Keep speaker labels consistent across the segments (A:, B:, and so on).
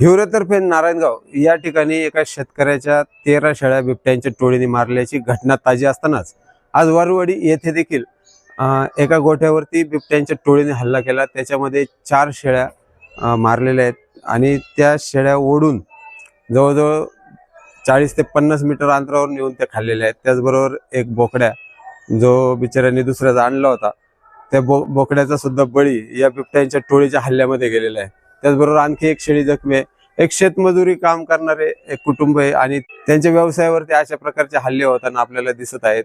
A: हिवरेतर्फे नारायणगाव या ठिकाणी एका शेतकऱ्याच्या तेरा शेळ्या बिबट्यांच्या टोळीने मारल्याची घटना ताजी असतानाच आज वारुवाडी येथे देखील एका गोठ्यावरती बिबट्यांच्या टोळीने हल्ला केला. त्याच्यामध्ये चार शेळ्या मारलेल्या आहेत आणि त्या शेळ्या ओढून जवळजवळ चाळीस ते पन्नास मीटर अंतरावर नेऊन त्या खाल्लेल्या आहेत. त्याचबरोबर एक बोकड्या जो बिचाऱ्यांनी दुसऱ्याचा आणला होता त्या बो बोकड्याचा सुद्धा बळी या बिबट्यांच्या टोळीच्या हल्ल्यामध्ये गेलेला आहे. त्याचबरोबर आणखी एक शेळी जखमी आहे. एक शेतमजुरी काम करणारे एक कुटुंब आहे आणि त्यांच्या व्यवसायावरती अशा प्रकारचे हल्ले होताना आपल्याला दिसत आहेत.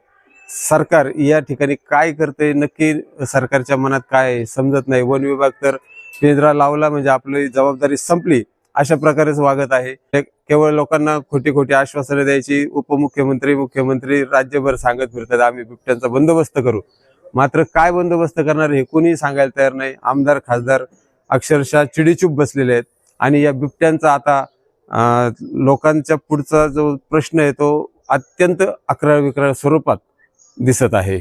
A: सरकार या ठिकाणी काय करते नक्की सरकारच्या मनात काय समजत नाही. वन विभाग तर पिंजरा लावला म्हणजे आपली जबाबदारी संपली अशा प्रकारेच वागत आहे. केवळ लोकांना खोटी खोटी आश्वासनं द्यायची उपमुख्यमंत्री मुख्यमंत्री राज्यभर सांगत फिरतात. आम्ही बिबट्यांचा बंदोबस्त करू. मात्र काय बंदोबस्त करणार हे कोणी सांगायला तयार नाही. आमदार खासदार अक्षरशः चिडीचूप बसलेले आहेत. आणि या बिबट्यांचा आता लोकांच्या पुढचा जो प्रश्न आहे तो अत्यंत अकराळ विक्राळ स्वरूपात दिसत आहे.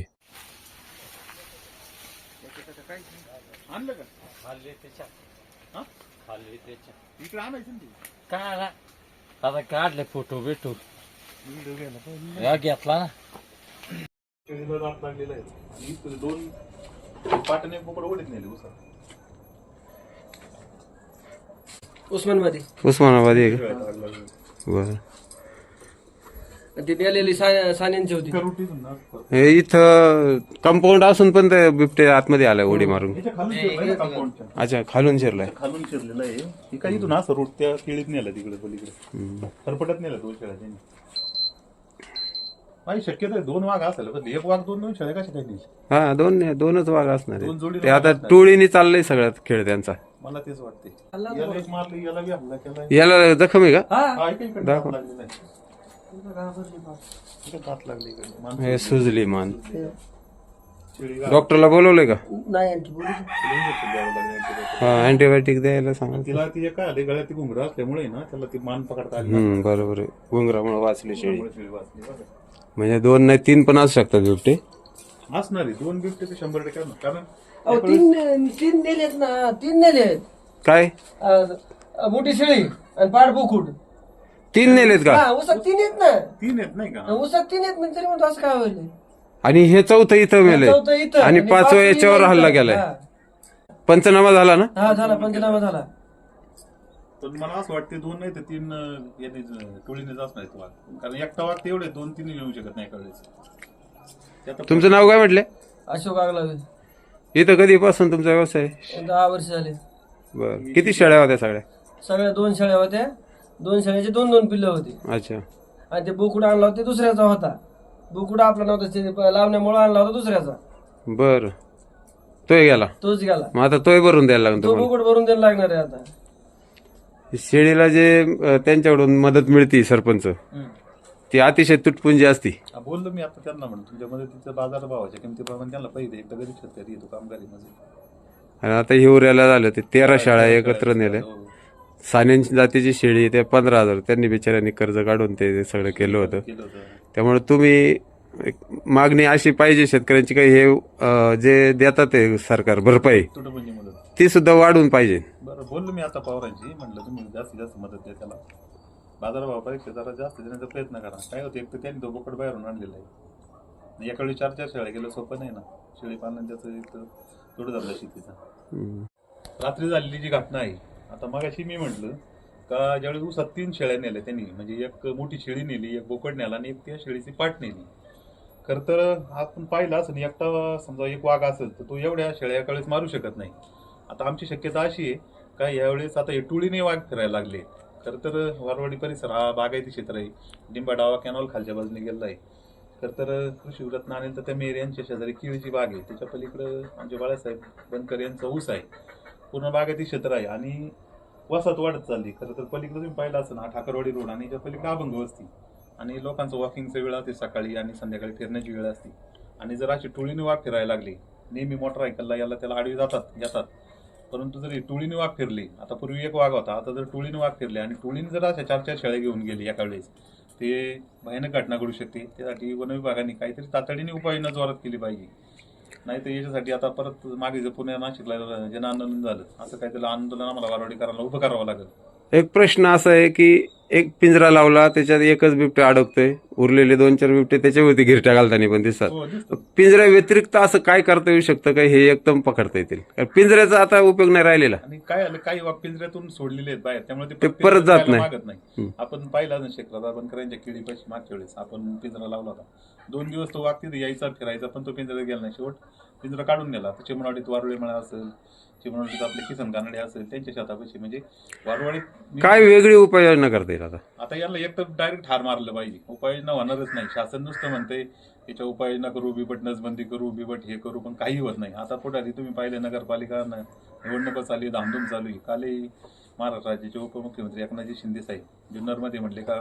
B: आता काढले फोटो भेटू घेतला ना
C: दोन पाटणे बोकड ओढत नाही उसा
D: उस्मानमध्ये
A: उस्मानाबादी आहे. का? बरं.
D: ती नेलेली सा- सान्यांची होती.
A: हे इथं कंपाऊंड असून पण ते बिबटे आतमध्ये आलाय उडी मारून. अच्छा खालून शिरलाय.
C: खालून शिरलेलं आहे. हे काय इथून असं रोड त्या केळीत नेलं तिकडे पलीकडे. फरफटत नेलं दोन शेळ्या त्यांनी. शक्यता आहे दोन वाघ असेल पण एक वाघ दोन दोन शेळ्या कशा काय
A: हा दोन नाही, दोनच वाघ असणार
C: दोन
A: आहे.
C: जोडी
A: ते आता टोळीने चाललंय सगळ्यात खेळ त्यांचा.
C: मला तेच वाटते. याला एक मारली याला बी हल्ला केला
A: याला जखम आहे का?
D: हा.
C: हा इकडे इकडे. दात लागलेला आहे. इकडे दात इकडे माणसं
A: हे सुजली मान. डॉक्टरला बोलवलंय का?
D: नाही आणखी बोलू
C: इंजेक्शन द्यावं लागलं antibiotic.
A: हा अँटीबायोटिक द्यायला सांगा
C: तिला ती काय आली गळ्यात ती घुंगरं असल्यामुळे ना त्याला ती मान पकडता आली
A: हम्म बरोबर आहे. गुंगरामुळे वाचली शेळी.
C: त्यामुळे शेळी वाचली बघा.
A: म्हणजे दोन नाही तीन पण असू शकतात बिबटे.
C: असणार आहे दोन बिबटे ते शंभर टक्के असणार. कारण
D: अहो तीन तीन नेलेत ना तीन नेलेत.
A: काय?
D: अं, मोठी शेळी आणि पाड बोकुड.
A: तीन नेलेत का?
D: हा उसाक तीन येत ना.
C: तीन येत नाही का?
D: उसाक तीन येत म्हणजे तरी म्हणतो असं काय होईल?
A: आणि हे चौथं इथं
D: चौथं इथं.
A: आणि पाचवं
D: पाचवं
A: याच्यावर
D: इथं.
A: हल्ला केलाय.
D: हा.
A: पंचनामा झाला ना?
D: हा झाला पंचनामा झाला.
C: पण मला असं वाटते दोन नाही तर तीन अं, यांनी टोळीनेच असणार आहेत वाघ कारण एकटा वाघ तेवढे दोन तीन येऊ शकत नाही कळेच
A: तुमचं नाव काय म्हटलं?
D: अशोक आगला
A: इथं कधीपासून तुमचा व्यवसाय?
D: दहा वर्ष झाले.
A: बर. किती शेळ्या होत्या सगळ्या?
D: सगळ्या दोन शेळ्या होत्या. दोन शेळ्याचे दोन दोन पिल्लं होती.
A: अच्छा.
D: आणि ते बोकुड आणला होता ते दुसऱ्याचा होता. बोकुड आपला नव्हता ते लावण्यामुळे आणला होता दुसऱ्याचा.
A: बर. तोय गेला.
D: तोच गेला.
A: मग आता तोय भरून द्यायला
D: तो
A: तुम्हाला.
D: बोकुड भरून द्यायला लागणार आहे आता.
A: शेळीला जे अं, त्यांच्याकडून मदत मिळते सरपंच. ती अतिशय तुटपुंजी असती.
C: हा, बोललो मी आता त्यांना म्हणून. तुमच्या मदतीचं बाजार भावाच्या किमतीप्रमाणे त्यांना पाहिजे. एकदा गरीब शेतकरी येतो कामगारी मध्ये
A: आणि आता हिवऱ्याला झालं ते तेरा शाळा एकत्र नेल्या.
C: हो.
A: सानेन जातीची शेळी त्या पंधरा हजार त्यांनी बिचाऱ्यांनी कर्ज काढून ते सगळं केलं होतं
C: केलं होतं.
A: त्यामुळे तुम्ही एक मागणी अशी पाहिजे शेतकऱ्यांची काही हे अं, जे देतात ते सरकार भरपाई
C: मदत
A: ती सुद्धा वाढवून पाहिजे.
C: बरं बोललो मी आता पवारांची म्हटलं तुम्ही जास्तीत जास्त मदत द्या त्याला. बाजारभावापेक्षा जरा जास्त देण्याचा प्रयत्न करा. काय होतं एक तर त्यांनी तो बोकड बाहेरून आणलेला आहे. आणि एका वेळी चार चार शेळ्या गेलं सोपं नाही ना. शेळी पालन त्याचं एक थोडं झालं शेतीचा. रात्री झालेली जी घटना आहे आता मगाशी मी म्हटलं का ज्यावेळी ऊसात तीन शेळ्या नेल्या त्यांनी म्हणजे एक मोठी शेळी नेली एक बोकड नेला आणि एक त्या शेळीची पाट नेली. खरं तर आपण पाहिलं असं एकटा समजा एक वाघ असेल तर तो एवढ्या शेळ्या एका मारू शकत नाही. आता आमची शक्यता अशी आहे का यावेळेस आता हे टुळीने वाघ फिरायला लागले. खरं तर वारवाडी परिसर हा बागायती क्षेत्र आहे. लिंबा डावा कॅनॉल खालच्या बाजूने गेलेला आहे. खरं तर कृषी रत्न अनिल तर त्या मेर यांच्या शेजारी केळीची बाग आहे. त्याच्या पलीकडं आमचे बाळासाहेब बनकर यांचा ऊस आहे. पूर्ण बागायती क्षेत्र आहे आणि वसात वाढत चालली. खरं तर पलीकडे तुम्ही पाहिलं असं हा ठाकरवाडी रोड आणि त्या पलीकडे अभंग वस्ती. आणि लोकांचं वॉकिंगचं वेळ असते सकाळी आणि संध्याकाळी फिरण्याची वेळ असते. आणि जर अशी टोळीने वाघ फिरायला लागली नेहमी मोटरसायकलला याला त्याला आडवी जातात येतात. परंतु जर टोळीने वाघ फिरली आता पूर्वी एक वाघ होता आता जर टोळीने वाघ फिरले आणि टोळीने जर अशा चार चार शेळ्या घेऊन गेली एका वेळेस ते भयानक घटना घडू शकते. त्यासाठी वन विभागाने काहीतरी तातडीने उपाययोजना जोरात केली पाहिजे. नाही तर याच्यासाठी आता परत मागे जर पुण्या नाशिकला जन आंदोलन झालं असं काहीतरी आंदोलन आम्हाला वारवाडी करायला उभं करावं लागेल.
A: एक प्रश्न असा आहे की एक पिंजरा लावला त्याच्यात एकच बिबट्या अडकतोय. उरलेले दोन चार बिबटे त्याच्यावरती घिरट्या घालताना पण दिसतात.
C: हो दिसतं
A: पिंजऱ्या व्यतिरिक्त असं काय करता येऊ शकतं का? हे एकदम पकडता येतील. कारण पिंजऱ्याचा आता उपयोग नाही राहिलेला.
C: आणि काय आलं काही वाघ पिंजऱ्यातून सोडलेले आहेत बाहेर. त्यामुळे
A: ते परत जात नाही.
C: मागत नाही. आपण पाहिला ना शेखरात बनकरांच्या किडी पैसे मागच्या वेळेस. आपण पिंजरा लावला होता. दोन दिवस तो वाघ तिथे यायचा फिरायचा पण तो पिंजऱ्यात गेला नाही. शेवट पिंजरा काढून नेला. तर चिमणवाडीत वारुळे मळा असेल आपले किसन कानडे असेल त्यांच्या शेतापाशी म्हणजे
A: काय वेगळी उपाययोजना करता येईल आता?
C: आता याला एक तर डायरेक्ट ठार मारलं पाहिजे. उपाययोजना होणारच नाही. शासन नुसतं म्हणते याच्या उपाययोजना करू बिबट नसबंदी करू बिबट हे करू पण काही होत नाही. आता पुढे तुम्ही पाहिले नगरपालिका न- निवडणुका चालू आहे धामधूम चालू आहे. कालही महाराष्ट्र राज्याचे उपमुख्यमंत्री एकनाथजी शिंदे साहेब जुन्नरमध्ये म्हणले का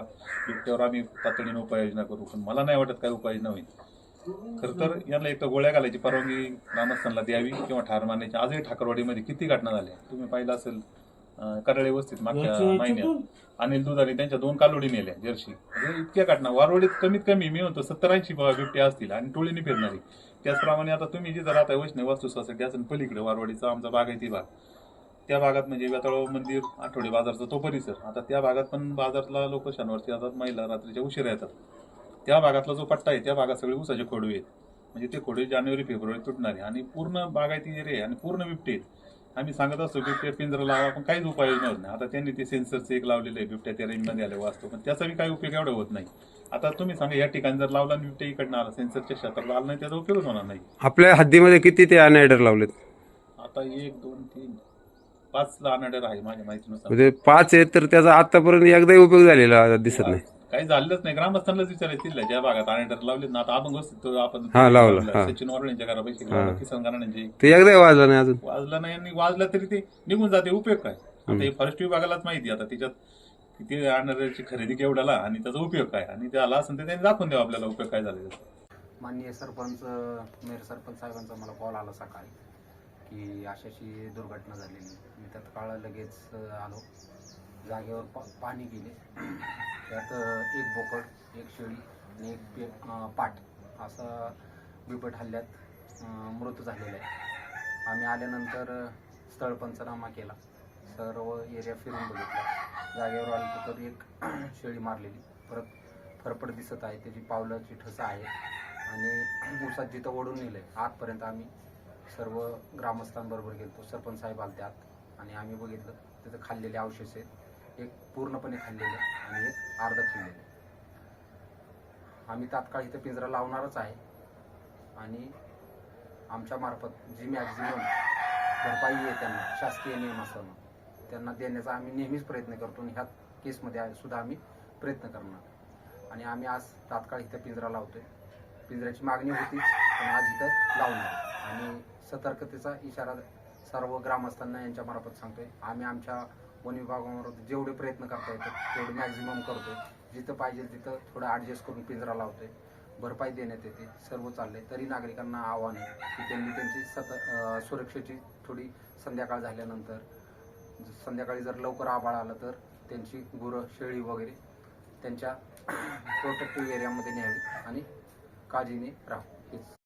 C: बिबट्यावर आम्ही तातडीने उपाययोजना करू पण मला नाही वाटत काय उपाययोजना होईल. खरं तर यांना एक तर गोळ्या घालायची परवानगी ग्रामस्थांना द्यावी किंवा ठार मारण्याची. आजही ठाकरवाडीमध्ये किती घटना झाल्या? तुम्ही पाहिलं असेल कराळे वस्तीत मागच्या महिन्यात. अनिल दुधाने त्यांच्या दोन कालोडी नेल्या म्हणजे इतक्या घटना. वारवडीत कमीत कमी मी म्हणतो सत्तर ऐंशी बिबटे असतील आणि टोळीने फिरणारी. त्याचप्रमाणे आता तुम्ही जिथं राहता वैष्णव वास्तू सोसायटी असेल पलीकडे वारवाडीचा आमचा बागायती भाग त्या भागात म्हणजे वेताळ मंदिर आठवडे बाजारचा तो परिसर. आता त्या भागात पण बाजारला लोक शनिवारची जातात महिला रात्रीच्या उशिरा येतात. त्या भागातला जो पट्टा आहे त्या भागात सगळे ऊसाचे खोडवे आहेत. म्हणजे ते खोडवे जानेवारी फेब्रुवारी तुटणारे आणि पूर्ण बागायती एरिया आहे आणि पूर्ण बिबटे आहेत. आम्ही सांगत असतो बिबट्या पिंजरा लावा पण काहीच उपाययोजना होत नाही. आता त्यांनी ते सेन्सरचं एक लावलेलं आहे बिबट्या त्या रेंजमध्ये आले वाचतो. पण त्याचाही काही उपयोग एवढा होत नाही. आता तुम्ही सांगा या ठिकाणी जर लावला आणि बिबट्या इकडनं आला सेन्सरच्या क्षेत्रात आला नाही त्याचा उपयोगच होणार नाही.
A: आपल्या हद्दीमध्ये किती ते अनएडर लावलेत?
C: आता एक दोन तीन पाच लहान आहे माझ्या माहितीनुसार.
A: म्हणजे पाच आहेत तर त्याचा आतापर्यंत एकदाही उपयोग झालेला दिसत नाही.
C: काही झालेलंच नाही. ग्रामस्थांनाच विचारायचं ज्या भागात अनेटर लावले ना आता आपण गोष्ट तो आपण
A: हा, लावलं, हा.
C: सचिन वरळेंच्या घरापाशी
A: हा.
C: लावलं, किसन
A: ते एकदाही वाजला नाही अजून.
C: वाजला नाही आणि वाजला तरी ते निघून जाते उपयोग काय? आता हे फॉरेस्ट विभागालाच माहिती आता त्याच्यात किती अनेरची खरेदी केवढ्याला आणि त्याचा उपयोग काय? आणि ते आला असेल तर त्यांनी दाखवून द्यावा आपल्याला उपयोग काय झाला त्याचा.
E: माननीय सरपंच मेयर सरपंच साहेबांचा मला कॉल आला सकाळी की अशाशी दुर्घटना झालेली मी तत्काळ लगेच अ, आलो. जागेवर पा पाणी गेले. त्यात एक बोकड एक शेळी आणि एक पे पाट असा बिबट हल्ल्यात मृत झालेला आहे. आम्ही आल्यानंतर स्थळ पंचनामा केला. सर्व एरिया फिरून बघितला. जागेवर आलो तर एक शेळी मारलेली. परत फरफड दिसत आहे. त्याची पावलाची ठसा आहे. आणि दिवसात जिथं ओढून नेलंय आतपर्यंत आम्ही सर्व ग्रामस्थांबरोबर गेलो सरपंच साहेब आलते आत. आणि आम्ही बघितलं तिथं खाल्लेले अवशेष आहेत. एक पूर्णपणे खाल्लेलं आणि एक अर्ध खाल्लेलं. आम्ही तात्काळ इथं पिंजरा लावणारच आहे. आणि आमच्या मार्फत जी मॅक्झिमम भरपाई आहे त्यांना शासकीय नियम असताना त्यांना देण्याचा आम्ही नेहमीच प्रयत्न करतो आणि ह्या केसमध्ये सुद्धा आम्ही प्रयत्न करणार. आणि आम्ही आज तात्काळ इथं पिंजरा लावतोय. पिंजऱ्याची मागणी होतीच पण आज इथं लावणार. आणि सतर्कतेचा इशारा सर्व ग्रामस्थांना यांच्या मार्फत सांगतोय. आम्ही आमच्या वन विभागामार्फत जेवढे प्रयत्न करता येतात तेवढे मॅक्झिमम करतोय. जिथं पाहिजे तिथं थोडं ॲडजस्ट करून पिंजरा लावतोय. भरपाई देण्यात येते. सर्व चाललंय. तरी नागरिकांना आव्हान आहे की त्यांनी त्यांची सत सुरक्षेची थोडी संध्याकाळ झाल्यानंतर संध्याकाळी जर लवकर आबाळ आलं तर त्यांची गुरं शेळी वगैरे त्यांच्या प्रोटेक्टिव्ह एरियामध्ये न्यावी आणि काळजीने राहू हेच.